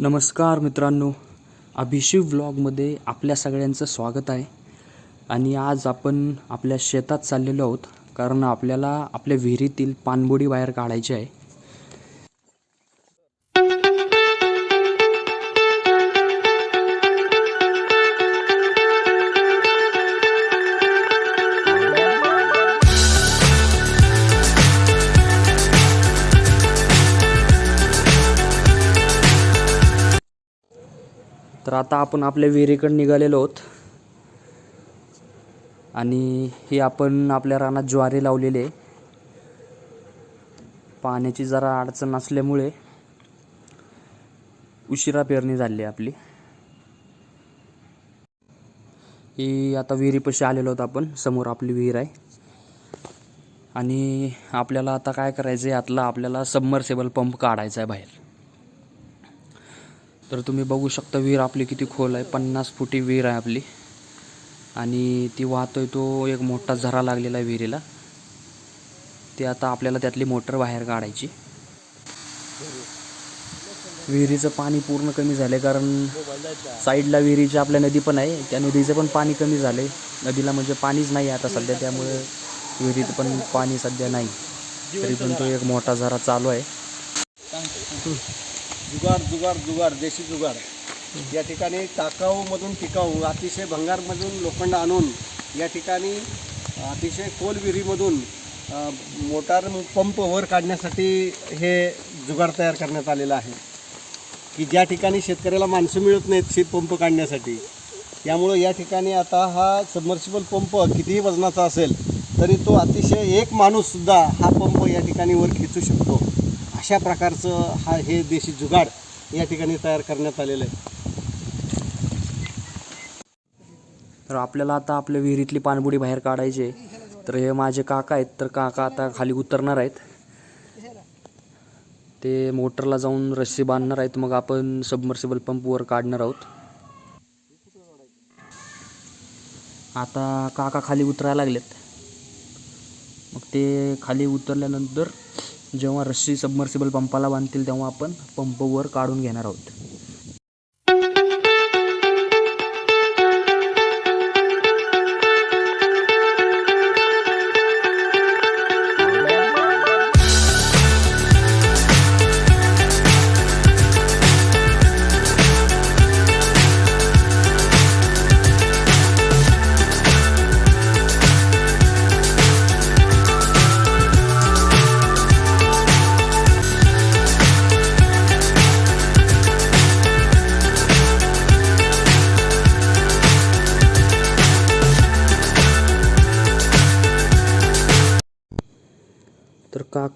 नमस्कार मित्रांनो अभिषेक व्लॉगमध्ये आपल्या सगळ्यांचं स्वागत आहे. आणि आज आपण आपल्या शेतात चाललेलो आहोत कारण आपल्याला आपल्या विहिरीतील पाणबुडी बाहेर काढायची आहे. तर आता आपण आपल्या विहिरीकडे निघालेलो आहोत. आणि हे आपण आपल्या रानात ज्वारी लावलेली आहे. पाण्याची जरा अडचण असल्यामुळे उशिरा पेरणी झाली आहे आपली. ही आता विहिरीपाशी आलेलो आहोत आपण. समोर आपली विहीर आहे. आणि आपल्याला आता काय करायचं आहे यातला आपल्याला सबमर्सेबल पंप काढायचा आहे बाहेर. तर तुम्ही बघू शकता विहीर आपली किती खोल आहे. पन्नास फुटी विहीर आहे आपली. आणि ती वाहतोय तो एक मोठा झरा लागलेला आहे विहिरीला. ते आता आपल्याला त्यातली मोटर बाहेर काढायची. विहिरीचं पाणी पूर्ण कमी झालं कारण साईडला विहिरीची आपल्या नदी पण आहे. त्या नदीचं पण पाणी कमी झालं आहे नदीला म्हणजे पाणीच नाही आहे आता सध्या त्यामुळे विहिरीत पण पाणी सध्या नाही. तरी पण तो एक मोठा झरा चालू आहे. जुगाड जुगार जुगाड देशी जुगाड या ठिकाणी टाकाऊमधून टिकाऊ अतिशय भंगारमधून लोखंड आणून या ठिकाणी अतिशय खोल विहिरीमधून मोटार पंप वर काढण्यासाठी हे जुगाड तयार करण्यात आलेलं आहे. की ज्या ठिकाणी शेतकऱ्याला माणसं मिळत नाहीत शेत पंप काढण्यासाठी त्यामुळं या ठिकाणी आता हा सबमर्सिबल पंप कितीही वजनाचा असेल तरी तो अतिशय एक माणूससुद्धा हा पंप या ठिकाणी वर खेचू शकतो. अशा प्रकारचं हा हे देशी जुगाड या ठिकाणी तयार करण्यात आलेलं आहे. तर आपल्याला आता आपल्या विहिरीतली पाणबुडी बाहेर काढायची आहे. तर हे माझे काका आहेत तर काका आता खाली उतरणार आहेत. ते मोटरला जाऊन रस्सी बांधणार आहेत मग आपण सबमर्सिबल पंपवर काढणार आहोत. आता काका खाली उतरायला लागलेत. मग ते खाली उतरल्यानंतर जेव्हा रस्सी सबमर्सिबल पंपाला बांधतील तेव्हा आपण पंपवर काढून घेणार आहोत.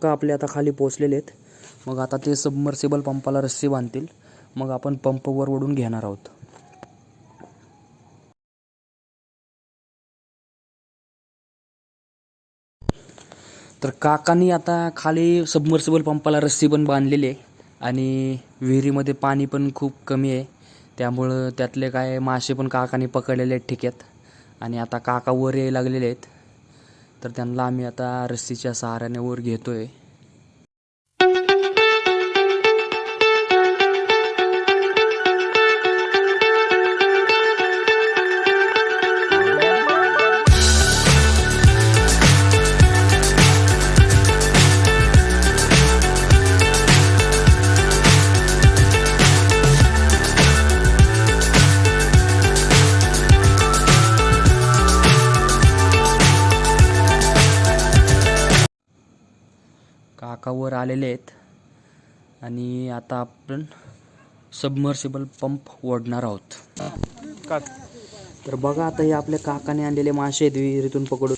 तर काका आपले आता खाली पोचलेले आहेत. मग आता ते सबमर्सिबल पंपाला रस्सी बांधतील. मग आपण पंपवर ओढून घेणार आहोत. तर काकांनी आता खाली सबमर्सिबल पंपाला रस्सी पण बांधलेली आहे. आणि विहिरीमध्ये पाणी पण खूप कमी आहे. त्यामुळं त्यातले काय मासे पण काकाने पकडलेले आहेत ठिक्यात. आणि आता काका वर यायला लागलेले आहेत. तर त्यांना आम्ही आता रस्सीच्या सहाऱ्याने वर घेतोय. आहे वर आलेले आहेत. आणि आता आपण सबमर्सिबल पंप ओढणार आहोत. तर बघा आता हे आपल्या काकाने आणलेले मासे आहेत विहिरीतून पकडून.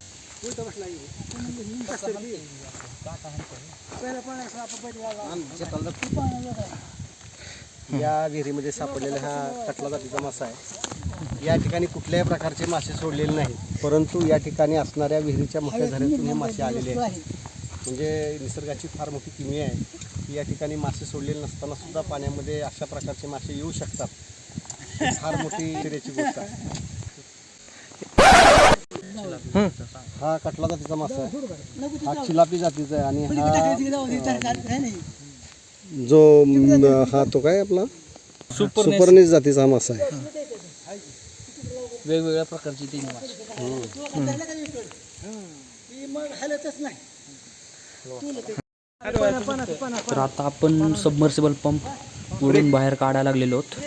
या विहिरीमध्ये सापडलेला हा कटला जातीचा मासा आहे. या ठिकाणी कुठल्याही प्रकारचे मासे सोडलेले नाहीत. परंतु या ठिकाणी असणाऱ्या विहिरीच्या मोठ्या झऱ्यातून हे मासे आलेले आहेत. म्हणजे निसर्गाची फार मोठी किमी आहे. की या ठिकाणी मासे सोडलेले नसताना सुद्धा पाण्यामध्ये अशा प्रकारचे मासे येऊ शकतात. फार मोठी आश्चर्याची गोष्ट आहे. हा कटला जातीचा मासा आहे. हा चिलापी जातीचा आहे आणि हा जो हा तो काय आपला? सुपर सुपर्णिस जातीचा हा मासा आहे. वेगवेगळ्या प्रकारची तीन मासे. तर आता आपण सबमर्सिबल पंप उडून बाहेर काढायला लागलेलो आहोत.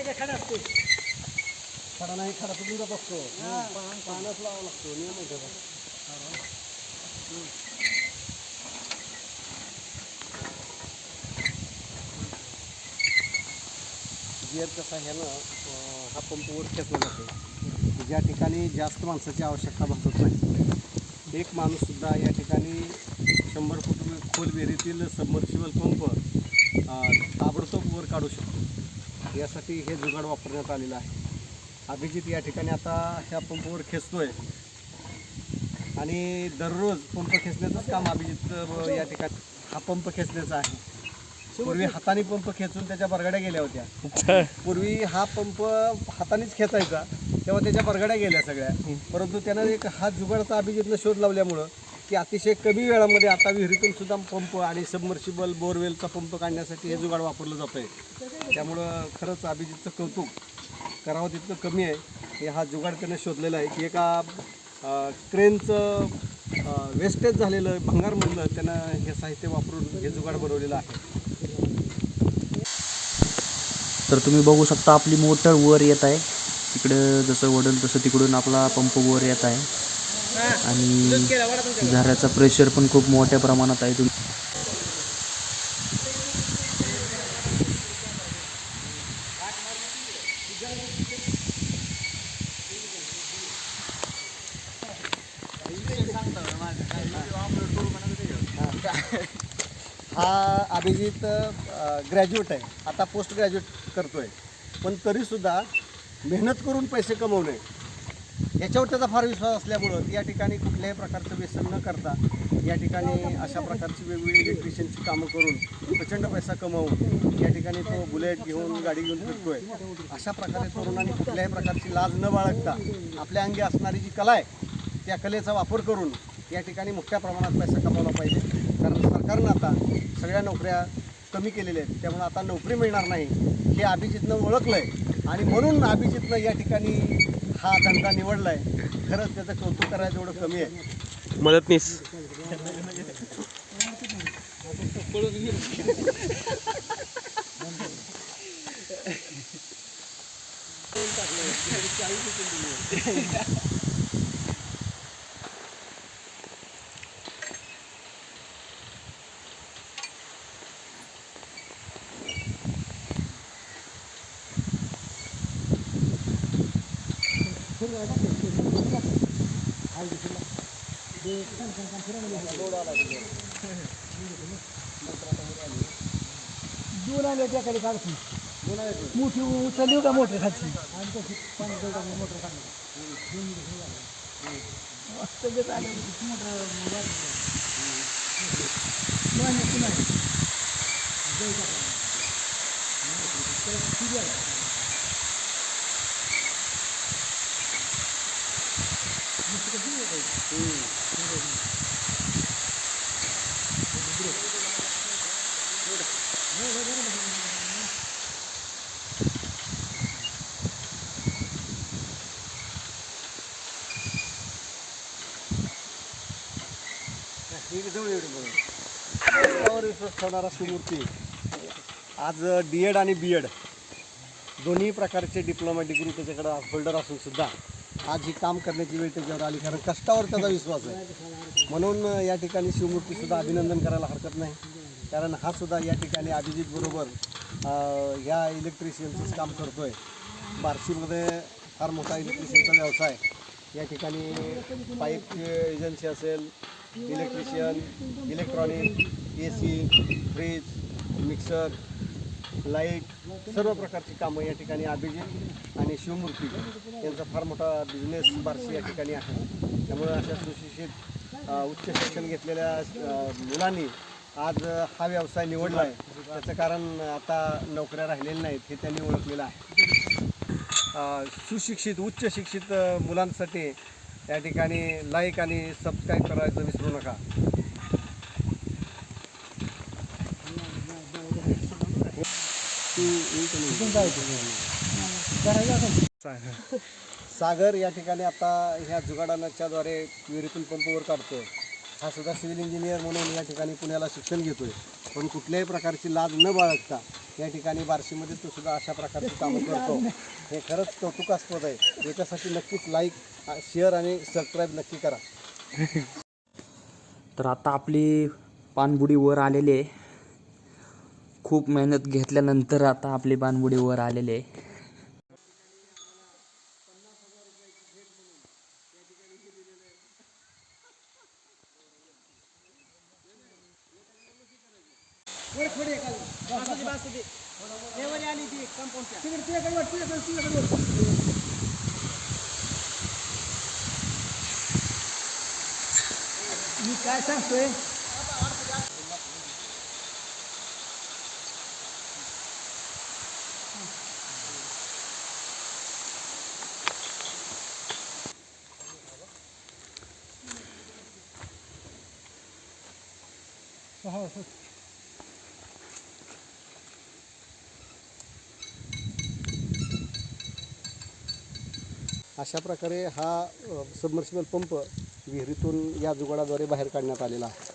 गिअर कसा आहे ना हा पंप वर खेचला जातो. ज्या ठिकाणी जास्त माणसाची आवश्यकता भासत नाही एक माणूससुद्धा या ठिकाणी शंभर फूट खोल विहिरीतील सबमर्सिबल पंप ताबडतोब वर काढू शकतो. यासाठी हे जुगाड वापरण्यात आलेलं आहे. अभिजित या ठिकाणी आता ह्या पंपवर खेचतोय. आणि दररोज पंप खेचण्याचंच काम अभिजित या ठिकाणी हा पंप खेचण्याचा आहे. पूर्वी हाताने पंप खेचून त्याच्या बरगड्या गेल्या होत्या. पूर्वी हा पंप हातानेच खेचायचा तेव्हा त्याच्या बरगड्या गेल्या सगळ्या. परंतु त्यानं एक हा जुगाडचा अभिजितनं शोध लावल्यामुळं की अतिशय कमी वेळामध्ये आता विहिरीतून सुद्धा पंप आणि सबमर्शिबल बोरवेलचा पंप काढण्यासाठी हे जुगाड वापरलं जातं आहे त्यामुळं खरंच अभिजितचं कौतुक करावं तितकं कमी आहे. हे हा जुगाड त्यानं शोधलेला आहे की एका क्रेनचं वेस्टेज झालेलं भंगारमधलं त्यानं हे साहित्य वापरून हे जुगाड बनवलेलं आहे. तर तुम्ही बघू शकता आपली मोटर वर येत आहे. तिकडं जसं वडल तसं तिकडून आपला पंप वर येत आहे. आणि झऱ्याचा प्रेशर पण खूप मोठ्या प्रमाणात आहे. तुम्ही हा अभिजित ग्रॅज्युएट आहे. आता पोस्ट ग्रॅज्युएट करतोय. पण तरीसुद्धा मेहनत करून पैसे कमवणे याच्यावर त्याचा फार विश्वास असल्यामुळं या ठिकाणी कुठल्याही प्रकारचं व्यसन न करता या ठिकाणी अशा प्रकारची वेगवेगळी इलेक्ट्रिशियनची कामं करून प्रचंड पैसा कमवून या ठिकाणी तो बुलेट घेऊन गाडी घेऊन फिरतोय. अशा प्रकारे तरुणांनी कुठल्याही प्रकारची लाज न बाळगता आपल्या अंगी असणारी जी कला आहे त्या कलेचा वापर करून या ठिकाणी मोठ्या प्रमाणात पैसा कमावला पाहिजे. कारण सरकारनं आता सगळ्या नोकऱ्या कमी केलेल्या आहेत. त्यामुळे आता नोकरी मिळणार नाही हे अभिजितनं ओळखलं आहे आणि म्हणून अभिजितनं या ठिकाणी हा धंदा निवडला आहे खरंच त्याचं कौतुक करायचं एवढं कमी आहे. मदतनीस. दोन आले त्याकडे काढतो मोठी उचलली का मोटर खालची मोटर खाली मोटर विश्वास ठेवणारा सुमूर्ती आज डी एड आणि बी एड दोन्ही प्रकारचे डिप्लोमा डिग्री त्याच्याकडे होल्डर असून सुद्धा. आज ही काम करण्याची वेळ त्याच्यावर आली कारण कष्टावर त्याचा विश्वास आहे. म्हणून या ठिकाणी शिवमूर्तीसुद्धा अभिनंदन करायला हरकत नाही. कारण हा सुद्धा या ठिकाणी अभिजित बरोबर ह्या इलेक्ट्रिशियनचंच काम आहे बार्शीमध्ये फार मोठा इलेक्ट्रिशियनचा व्यवसाय या ठिकाणी पाईप एजन्सी असेल electrician electronic A C fridge mixer light सर्व प्रकारची कामं या ठिकाणी अभिजित आणि शिवमूर्ती यांचा फार मोठा बिझनेस बारशी या ठिकाणी आहे. त्यामुळे अशा सुशिक्षित उच्च शिक्षण घेतलेल्या मुलांनी आज हा व्यवसाय निवडला आहे. त्याचं कारण आता नोकऱ्या राहिलेल्या नाहीत हे त्यांनी ओळखलेलं आहे. सुशिक्षित उच्च शिक्षित मुलांसाठी या ठिकाणी लाईक आणि सबस्क्राईब करायचं विसरू नका. वरती सागर या ठिकाणी आता ह्या जुगाडानाच्या द्वारे विहिरीतून पंपवर काढतोय. हा सुद्धा सिव्हिल इंजिनियर म्हणून या ठिकाणी पुण्याला शिक्षण घेतोय. पण कुठल्याही प्रकारची लाज न बाळगता या ठिकाणी बार्शीमध्ये तो सुद्धा अशा प्रकारची कामं करतो. हे खरंच कौतुकास्पद आहे. याच्यासाठी नक्कीच लाईक शेअर आणि सबस्क्राईब नक्की करा. तर आता आपली पाणबुडी वर आलेली आहे. खूप मेहनत घेतल्यानंतर आता आपले पाणबुडी वर आलेले आहे. मी काय सांगतोय? हो, हो. अशा प्रकारे हा सबमर्सिबल पंप विहिरीतून या जुगाडाद्वारे बाहेर काढण्यात आलेला आहे